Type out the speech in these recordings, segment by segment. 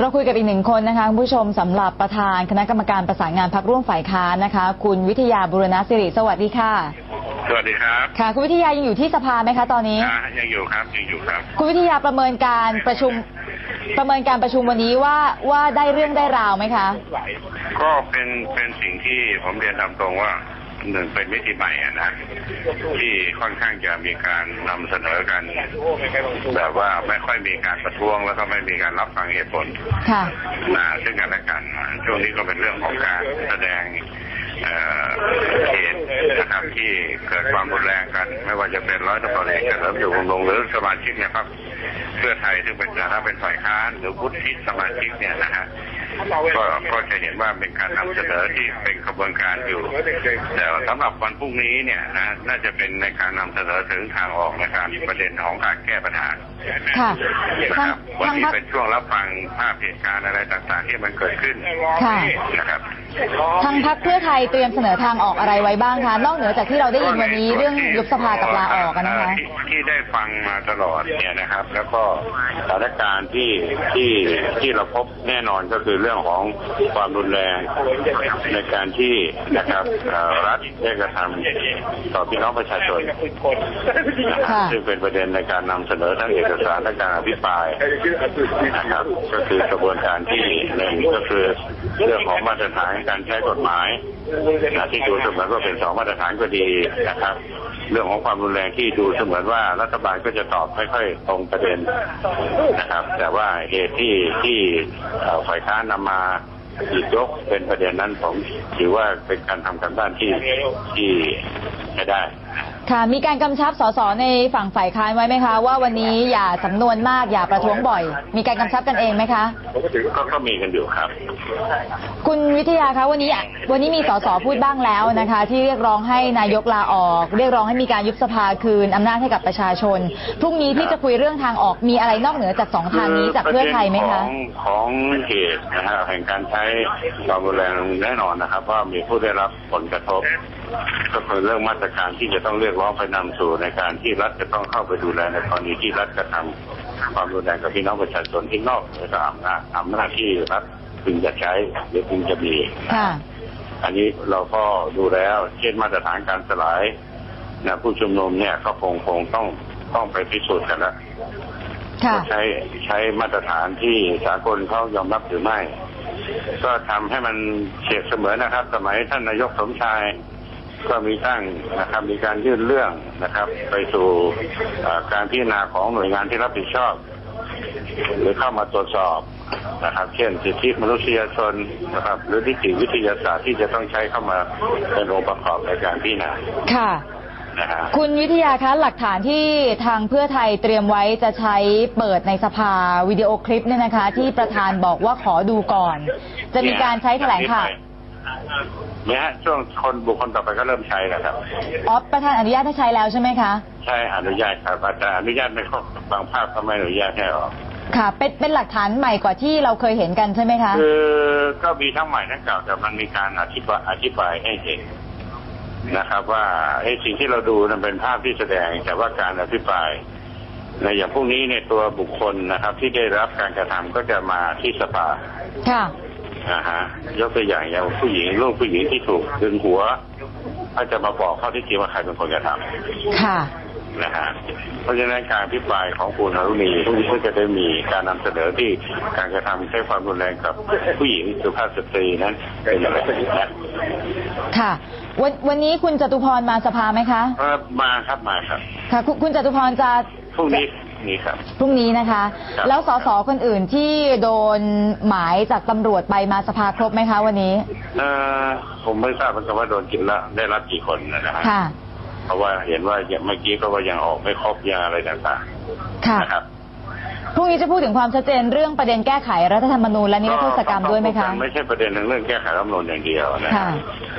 เราคุยกับอีกหนึ่งคนนะคะคุณผู้ชมสำหรับประธานคณะกรรมการประสานงานพักร่วมฝ่ายค้านนะคะ คุณวิทยาบุรณสิริสวัสดีค่ะ สวัสดีครับค่ะคุณวิทยายังอยู่ที่สภาไหมคะตอนนี้อ่ายังอยู่ครับยังอยู่ครับ คุณวิทยาประเมินการประชุมประเมินการประชุมวันนี้ว่าว่าได้เรื่องได้ราวไหมคะ ก็เป็นเป็นสิ่งที่ผมเรียนตามตรงว่า หนึ่งเป็นมิติใหม่อะนะที่ค่อนข้างจะมีการนำเสนอกันแบบว่าไม่ค่อยมีการประท้วงแล้วก็ไม่มีการรับฟังเหตุผลค่ะนะซึ่งกันและกันอ่าช่วงนี้ก็เป็นเรื่องของการแสดงเอ่อเหตุนะครับที่เกิดความรุนแรงกัน ไม่ว่าจะเป็นร้อยตำรวจเอกเฉลิมอยู่บำรุงหรือสมาชิกเนะครับ เพื่อไทยซึ่งเป็นฐานะเป็นฝ่ายค้านหรือวุฒิสมาชิกเนี่ยนะฮะ ก็ก็จะเห็นว่าเป็นการนำเสนอที่เป็นขบวนการอยู่ แต่สำหรับวันพรุ่งนี้เนี่ยนะน่าจะเป็นในการนำเสนอถึงทางออกในการประเด็นของการแก้ปัญหาค่ะนะทางครับวันทางนี้พักเป็นช่วงรับฟังภาพเหตุการณ์อะไรต่างๆ ที่มันเกิดขึ้นค่ะ นะครับ ทางพักเพื่อไทยเตรียมเสนอทางออกอะไรไว้บ้างคะ นอกเหนือจากที่เราได้ยินวันนี้เรื่องยุบสภากับลาออกกันนะคะ ที่ที่ได้ฟังมาตลอดเนี่ยนะครับ แล้วก็สถานการณ์ที่ที่ที่เราพบแน่นอนก็คือเรื่องของความรุนแรงในการที่นะครับเอ่อรัฐได้กระทำต่อพี่น้องประชาชนนะครับค่ะ ซึ่งเป็นประเด็นในการนำเสนอทั้งเอกสารและการอภิปรายนะครับ ก็คือกระบวนการที่หนึ่งก็คือเรื่องของมาตรฐานการใช้กฎหมายนะที่ดูเสมือนว่าเป็นสองมาตรฐานก็ดีนะครับ เรื่องของความรุนแรงที่ดูเสมือนว่ารัฐบาลก็จะตอบไม่ค่อยตรงประเด็นนะครับ แต่ว่าเหตุที่ที่ฝ่ายค้านนำมาหยิบยกเป็นประเด็นนั้นผมถือว่าเป็นการทำการบ้านที่ที่ไม่ได้ ค่ะมีการกำชับสสในฝั่งฝ่ายค้านไว้ไหมคะว่าวันนี้อย่าสำนวนมากอย่าประท้วงบ่อย มีการกำชับกันเองไหมคะก็ก็มีกันอยู่ครับ คุณวิทยาคะวันนี้วันนี้มีสสพูดบ้างแล้วนะคะ ที่เรียกร้องให้นายกลาออก เรียกร้องให้มีการยุบสภาคืนอำนาจให้กับประชาชนพรุ่งนี้ที่จะคุยเรื่องทางออกมีอะไรนอกเหนือจากสองทางนี้จากเพื่อไทยไหมคะของของเหตุนะฮะแห่งการใช้ความรุนแรงแน่นอนนะครับ ว่ามีผู้ได้รับผลกระทบก็คือเรื่องมาตรการที่จะต้องเรียกร้องไปนำสู่ในการที่รัฐจะต้องเข้าไปดูแลในกรณีที่รัฐกระทำความรุนแรงกับพี่น้องประชาชนที่นอกเหนือจากอำนาจอำนาจที่รัฐพึงจะใช้หรือพึงจะมีค่ะอันนี้เราก็ดูแล้ว เช่นมาตรฐานการสลายนะผู้ชุมนุมเนี่ยเขาคงคงต้องต้องไปพิสูจน์กันแล้วค่ะใช้ใช้มาตรฐานที่สากลเขายอมรับหรือไม่ ก็ทำให้มันเฉียบเสมอนะครับ สมัยท่านนายกสมชาย ก็มีตั้งนะครับ มีการยื่นเรื่องนะครับ ไปสู่เอ่อการพิจารณาของหน่วยงานที่รับผิดชอบ หรือเข้ามาตรวจสอบนะครับ เช่นสิทธิมนุษยชนนะครับ หรือนิติวิทยาศาสตร์ที่จะต้องใช้เข้ามาเป็นองค์ประกอบในการพิจารณาค่ะนะฮะคุณวิทยาคะหลักฐานที่ทางเพื่อไทยเตรียมไว้จะใช้เปิดในสภาวิดีโอคลิปเนี่ยนะคะ ที่ประธานบอกว่าขอดูก่อน จะมีการใช้แถลงข่าว เนี่ยฮะช่วงคนบุคคลต่อไปก็เริ่มใช้แล้วครับ อ๋อประธานอนุญาตให้ใช้แล้วใช่ไหมคะ ใช่อนุญาตครับอาจจะอนุญาตไม่ครบบางภาพก็ไม่อนุญาตให้ออกค่ะ เป็นเป็นหลักฐานใหม่กว่าที่เราเคยเห็นกันใช่ไหมคะ คือก็มีทั้งใหม่ทั้งเก่าแต่มันมีการอธิบายอธิบายให้เห็นนะครับ ว่าไอ้สิ่งที่เราดูนั้นเป็นภาพที่แสดง แต่ว่าการอธิบายในอย่างพวกนี้เนี่ยตัวบุคคลนะครับ ที่ได้รับการกระทำก็จะมาที่สภาค่ะ นะฮะยกตัวอย่างอย่างผู้หญิงลูกผู้หญิงที่ถูกดึงหัวก็จะมาบอกข้อที่จริงว่าใครเป็นคนกระทำค่ะนะฮะเพราะฉะนั้นการพิปรายของคุณอรุณีพรุ่งนี้ก็จะได้มีการนำเสนอที่การกระทำใช้ความรุนแรงกับผู้หญิงสุภาพสตรีนั้นเป็นอะไรนะค่ะ วันวันนี้คุณจตุพรมาสภาไหมคะเอ่อมาครับมาครับ ค่ะ คุณคุณจตุพรจะพรุ่งนี้ นี่ครับ พรุ่งนี้นะคะ ครับ แล้วสสคนอื่นที่โดนหมายจากตำรวจไปมาสภาครบไหมคะวันนี้ เอ่อผมไม่ทราบเหมือนกันว่าโดนกินแล้วได้รับกี่คนนะฮะค่ะ เพราะว่าเห็นว่าอย่างเมื่อกี้ก็ว่ายังออกไม่ครบยังอะไรต่างค่ะ ๆนะครับพรุ่งนี้จะพูดถึงความชัดเจนเรื่องประเด็นแก้ไขรัฐธรรมนูญและนิรโทษกรรมด้วยไหมคะ ไม่ใช่ประเด็นเรื่องแก้ไขรัฐธรรมนูญอย่างเดียวนะค่ะ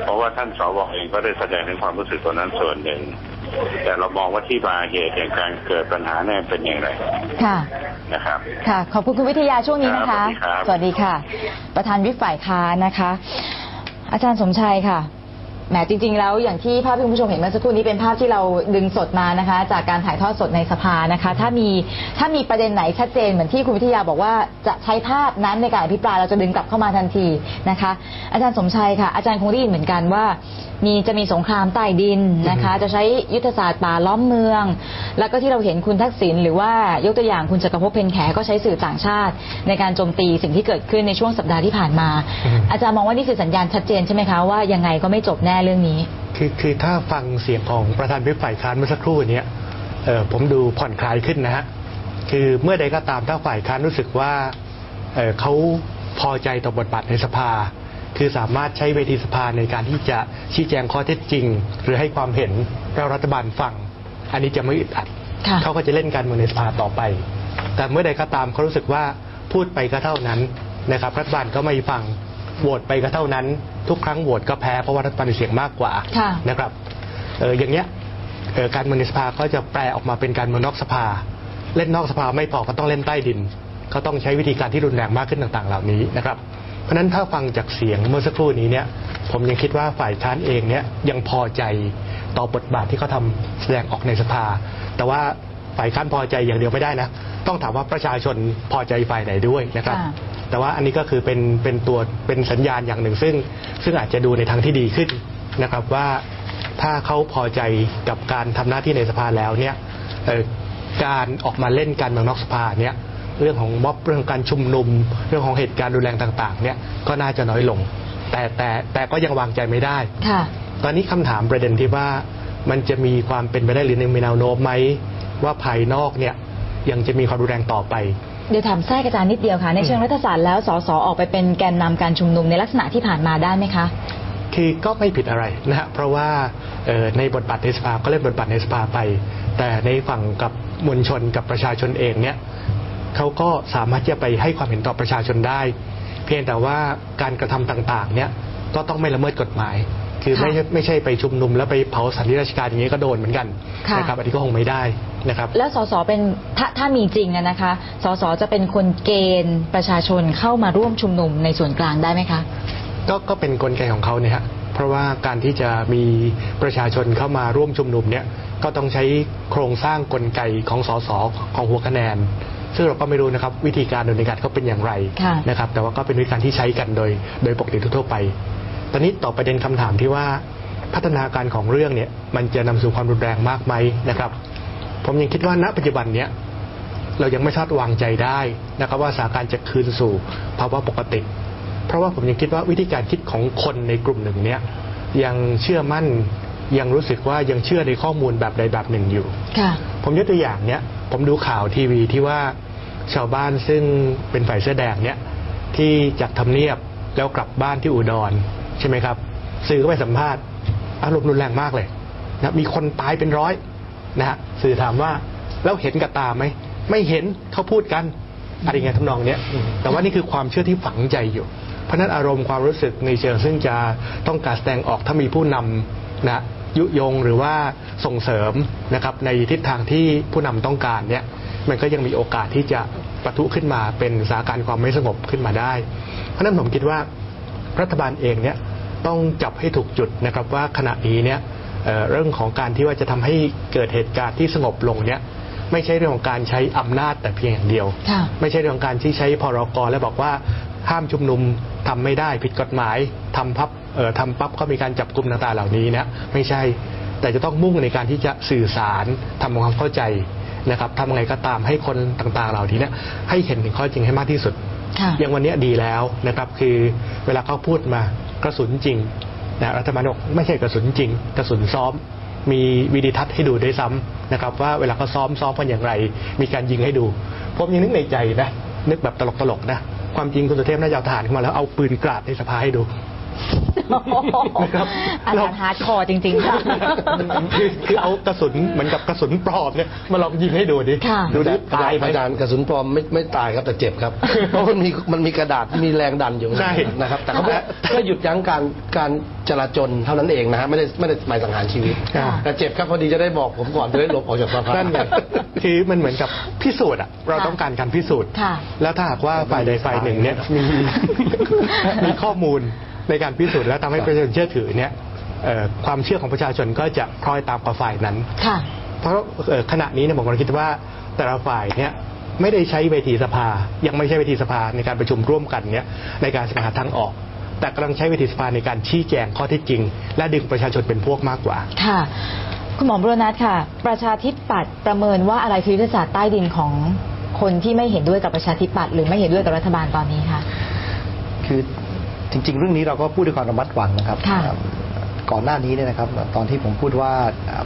เพราะว่าท่านสวเองก็ได้แสดงถึงความรู้สึกตัวนั้นส่วนหนึ่ง แต่เรามองว่าที่มาเหตุแห่งการเกิดปัญหาเนี่ยเป็นอย่างไรค่ะนะครับ ค่ะ ขอบคุณคุณวิทยาช่วงนี้นะคะครับสวัสดีครับสวัสดีค่ะ ประธานวิปฝ่ายค้านนะคะ อาจารย์สมชัยค่ะ แหมจริง ๆ แล้วอย่างที่ภาพที่คุณผู้ชมเห็นเมื่อสักครู่นี้เป็นภาพที่เราดึงสดมานะคะ จากการถ่ายทอดสดในสภานะคะ ถ้ามีถ้ามีประเด็นไหนชัดเจนเหมือนที่คุณวิทยาบอกว่าจะใช้ภาพนั้นในการอภิปรายเราจะดึงกลับเข้ามาทันทีนะคะ อาจารย์สมชัยค่ะอาจารย์คงได้ยินเหมือนกันว่า มีจะมีสงครามใต้ดินนะคะ จะใช้ยุทธศาสตร์ป่าล้อมเมือง แล้วก็ที่เราเห็นคุณทักษิณหรือว่ายกตัวอย่างคุณจักรภพเพนแขก็ใช้สื่อต่างชาติ ในการโจมตีสิ่งที่เกิดขึ้นในช่วงสัปดาห์ที่ผ่านมาอืมอาจารย์มองว่านี่คือสัญญาณชัดเจนใช่ไหมคะว่ายังไงก็ไม่จบแน่เรื่องนี้ คือคือถ้าฟังเสียงของประธานวิปฝ่ายค้านเมื่อสักครู่เนี้ยเออผมดูผ่อนคลายขึ้นนะฮะคือเมื่อใดก็ตามถ้าฝ่ายค้านรู้สึกว่าเออเขาพอใจต่อบทบาทในสภา คือสามารถใช้เวทีสภาในการที่จะชี้แจงข้อเท็จจริง หรือให้ความเห็นแล้วรัฐบาลฟัง อันนี้จะไม่อึดอัดค่ะเขาก็จะเล่นการเมืองในสภาต่อไป แต่เมื่อใดก็ตามเขารู้สึกว่าพูดไปก็เท่านั้นนะครับรัฐบาลก็ไม่ฟังโหวตไปก็เท่านั้น ทุกครั้งโหวตก็แพ้เพราะว่ารัฐบาลมีเสียงมากกว่าค่ะ นะครับเอออย่างเงี้ยเออการเมืองในสภาก็จะแปลออกมาเป็นการเมืองนอกสภา เล่นนอกสภาไม่พอก็ต้องเล่นใต้ดิน ก็ต้องใช้วิธีการที่รุนแรงมากขึ้นต่างๆ เหล่านี้นะครับ เพราะฉะนั้นถ้าฟังจากเสียงเมื่อสักครู่นี้เนี่ย ผมยังคิดว่าฝ่ายค้านเองเนี่ยยังพอใจต่อบทบาทที่เขาทำแสดงออกในสภา แต่ว่าฝ่ายค้านพอใจอย่างเดียวไม่ได้นะ ต้องถามว่าประชาชนพอใจฝ่ายไหนด้วยนะครับ ค่ะ แต่ว่าอันนี้ก็คือเป็นเป็นตัวเป็นสัญญาณอย่างหนึ่ง ซึ่งซึ่งอาจจะดูในทางที่ดีขึ้นนะครับว่าถ้าเขาพอใจกับการทำหน้าที่ในสภาแล้วเนี่ยเอ่อการออกมาเล่นการเมืองนอกสภาเนี่ยเรื่องของม็อบเรื่องของการชุมนุม เรื่องของเหตุการณ์รุนแรงต่างๆเนี่ยก็น่าจะน้อยลง แต่แต่แต่ก็ยังวางใจไม่ได้ค่ะตอนนี้คำถามประเด็นที่ว่ามันจะมีความเป็นไปได้หรือมีแนวโน้มไหมว่าภายนอกเนี่ยยังจะมีความรุนแรงต่อไป เดี๋ยวถามแทรกอาจารย์นิดเดียวค่ะ ในเชิงรัฐศาสตร์แล้วสสออกไปเป็นแกนนำการชุมนุมในลักษณะที่ผ่านมาได้ไหมคะคือก็ไม่ผิดอะไรนะฮะเพราะว่าในบทบาทในสภาก็เล่นบทบาทในสภาไป แต่ในฝั่งกับมวลชนกับประชาชนเองเนี่ยเขาก็สามารถที่จะไปให้ความเห็นต่อประชาชนได้ เพียงแต่ว่าการกระทำต่างๆเนี่ยก็ต้องไม่ละเมิดกฎหมาย คือไม่ใช่ไม่ใช่ไปชุมนุมแล้วไปเผาสถานที่ราชการอย่างนี้ก็โดนเหมือนกันค่ะ นะครับอันนี้ก็คงไม่ได้นะครับ แล้วสสเป็นถ้าถ้ามีจริงอะนะคะสสจะเป็นคนเกณฑ์ประชาชนเข้ามาร่วมชุมนุมในส่วนกลางได้ไหมคะ ก็ก็เป็นกลไกของเขาเนี่ยฮะเพราะว่าการที่จะมีประชาชนเข้ามาร่วมชุมนุมเนี่ยก็ต้องใช้โครงสร้างกลไกของสสของหัวคะแนน ซึ่งเราก็ไม่รู้นะครับวิธีการดำเนินการเขาเป็นอย่างไรค่ะ นะครับแต่ว่าก็เป็นวิธีการที่ใช้กันโดย โดยปกติทั่วๆไป ตอนนี้ต่อประเด็นคำถามที่ว่าพัฒนาการของเรื่องเนี่ยมันจะนำสู่ความรุนแรงมากไหมนะครับ ผมยังคิดว่าณปัจจุบันเนี้ยเรายังไม่สามารถวางใจได้นะครับ ว่าสถานการณ์จะคืนสู่ภาวะปกติ เพราะว่าผมยังคิดว่าวิธีการคิดของคนในกลุ่มหนึ่งเนี้ยยังเชื่อมั่นยังรู้สึกว่ายังเชื่อในข้อมูลแบบใดแบบหนึ่งอยู่ค่ะผมยกตัวอย่างเนี้ยผมดูข่าวทีวีที่ว่าชาวบ้านซึ่งเป็นฝ่ายเสื้อแดงเนี้ยที่จากทำเนียบแล้วกลับบ้านที่อุดร ใช่ไหมครับ สื่อก็ไปสัมภาษณ์อารมณ์รุนแรงมากเลยนะมีคนตายเป็นร้อยนะฮะสื่อถามว่าแล้วเห็นกับตาไหมไม่เห็นเขาพูดกันอะไรเงี้ยทำนองเนี้ยแต่ว่านี่คือความเชื่อที่ฝังใจอยู่ เพราะนั้นอารมณ์ความรู้สึกในเชิงซึ่งจะต้องการแสดงออกถ้ามีผู้นำนะยุยงหรือว่าส่งเสริมนะครับในทิศทางที่ผู้นำต้องการเนี่ยมันก็ยังมีโอกาสที่จะปะทุขึ้นมาเป็นสถานการณ์ความไม่สงบขึ้นมาได้ เพราะนั้นผมคิดว่า รัฐบาลเองเนี่ยต้องจับให้ถูกจุดนะครับว่าขณะนี้เนี่ยเอ่อเรื่องของการที่ว่าจะทำให้เกิดเหตุการณ์ที่สงบลงเนี่ยไม่ใช่เรื่องของการใช้อำนาจแต่เพียงอย่างเดียวค่ะไม่ใช่เรื่องของการที่ใช้พรกแล้วบอกว่าห้ามชุมนุมทำไม่ได้ผิดกฎหมายทำพับเอ่อทำปั๊บก็มีการจับกลุ่มต่างๆเหล่านี้นะไม่ใช่แต่จะต้องมุ่งในการที่จะสื่อสารทำความเข้าใจนะครับทำไงก็ตามให้คนต่างๆเหล่านี้เนี่ยให้เห็นถึงข้อจริงให้มากที่สุด ค่ะอย่างวันนี้ดีแล้วนะครับ คือเวลาเขาพูดมากระสุนจริงนะรัฐบาลบอกไม่ใช่กระสุนจริง กระสุนซ้อม มีวิดีทัศน์ให้ดูด้วยซ้ำนะครับ ว่าเวลาเขาซ้อมซ้อมกันอย่างไร มีการยิงให้ดู ผมยังนึกในใจนะนึกแบบตลกๆนะ ความจริงคุณสุเทพน่าจะเอาฐานขึ้นมาแล้วเอาปืนกราดในสภาให้ดู นะครับอาจารย์ฮาร์ดคอร์จริงๆค่ะคือคือเอากระสุนเหมือนกับกระสุนปลอมเนี่ยมาลองยิงให้ดูดิค่ะดูดิตายไหมอาจารย์กระสุนปลอมไม่ไม่ตายครับแต่เจ็บครับ เพราะมันมีมันมีกระดาษที่มีแรงดันอยู่ใช่นะครับ แต่เขาเพื่อหยุดยั้งการการจราจรเท่านั้นเองนะฮะไม่ได้ไม่ได้หมายสังหารชีวิตอ่าแต่เจ็บครับพอดีจะได้บอกผมก่อนจะได้หลบออกจากสภานั่นไงคือมันเหมือนกับพิสูจน์อะเราค่ะต้องการการพิสูจน์ค่ะแล้วถ้าหากว่าฝ่ายใดฝ่ายหนึ่งเนี่ยมีมีข้อมูล ในการพิสูจน์แล้วทำให้ประชาชนเชื่อถือเนี่ยเอ่อความเชื่อของประชาชนก็จะคล้อยตามกับฝ่ายนั้นค่ะเพราะเอ่อขณะนี้เนี่ยผมกำลังคิดว่าแต่ละฝ่ายเนี่ยไม่ได้ใช้เวทีสภา ยังไม่ใช่เวทีสภาในการประชุมร่วมกันเนี่ยในการเสนอหาทางออกแต่กำลังใช้เวทีสภาในการชี้แจงข้อเท็จจริง และดึงประชาชนเป็นพวกมากกว่า ค่ะ คุณหมอบุรนัทค่ะ ประชาธิปัตย์ประเมินว่าอะไรคือยุทธศาสตร์ใต้ดินของคนที่ไม่เห็นด้วยกับประชาธิปัตย์หรือไม่เห็นด้วยกับรัฐบาลตอนนี้คะคือ จริง ๆ เรื่องนี้เราก็พูดด้วยความระมัดระวังนะครับค่ะก่อนหน้านี้เนี่ยนะครับ ตอนที่ผมพูดว่าอ่า